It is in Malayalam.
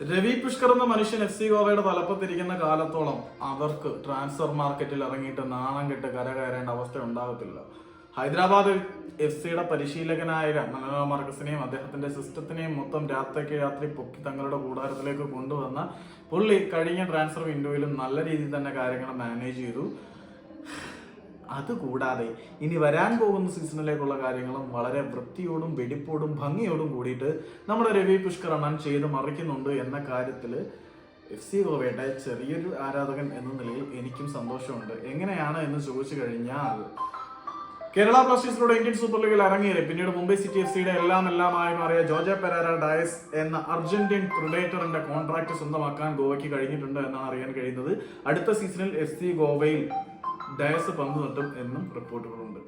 രവി പുഷ്കർ എന്ന മനുഷ്യൻ എഫ് സി ഗോവയുടെ തലപ്പത്തിരിക്കുന്ന കാലത്തോളം അവർക്ക് ട്രാൻസ്ഫർ മാർക്കറ്റിൽ ഇറങ്ങിയിട്ട് നാണം കെട്ട് കരകയറേണ്ട അവസ്ഥ ഉണ്ടാകത്തില്ല ഹൈദരാബാദ് എഫ് സിയുടെ പരിശീലകനായ മനോരമ മാർക്കസിനെയും അദ്ദേഹത്തിന്റെ സിസ്റ്റത്തിനെയും മൊത്തം രാത്രിക്ക് രാത്രി പൊക്കി തങ്ങളുടെ കൂടാരത്തിലേക്ക് കൊണ്ടുവന്ന പുള്ളി കഴിഞ്ഞ ട്രാൻസ്ഫർ വിൻഡോയിലും നല്ല രീതിയിൽ തന്നെ കാര്യങ്ങൾ മാനേജ് ചെയ്തു. അതുകൂടാതെ ഇനി വരാൻ പോകുന്ന സീസണിലേക്കുള്ള കാര്യങ്ങളും വളരെ വൃത്തിയോടും വെടിപ്പോടും ഭംഗിയോടും കൂടിയിട്ട് നമ്മുടെ രവി പുഷ്കർ അണ്ണൻ ചെയ്ത് മറിക്കുന്നുണ്ട് എന്ന കാര്യത്തിൽ എഫ് സി ഗോവയുടെ ചെറിയൊരു ആരാധകൻ എന്ന നിലയിൽ എനിക്കും സന്തോഷമുണ്ട്. എങ്ങനെയാണ് എന്ന് ചോദിച്ചു കഴിഞ്ഞാൽ കേരള ബ്ലാസ്റ്റേഴ്സിലൂടെ ഇന്ത്യൻ സൂപ്പർ ലീഗിൽ ഇറങ്ങിയത് പിന്നീട് മുംബൈ സിറ്റി എഫ് സിയുടെ എല്ലാം എല്ലാമായി മാറിയ ജോജ പെരാര ഡയസ് എന്ന അർജന്റീൻ പ്രിഡേറ്ററിന്റെ കോൺട്രാക്ട് സ്വന്തമാക്കാൻ ഗോവയ്ക്ക് കഴിഞ്ഞിട്ടുണ്ട് എന്നാണ് അറിയാൻ കഴിയുന്നത്. അടുത്ത സീസണിൽ എഫ് സി ഗോവയിൽ ഡയസ് പങ്കുനട്ടും എന്നും റിപ്പോർട്ടുകളുണ്ട്.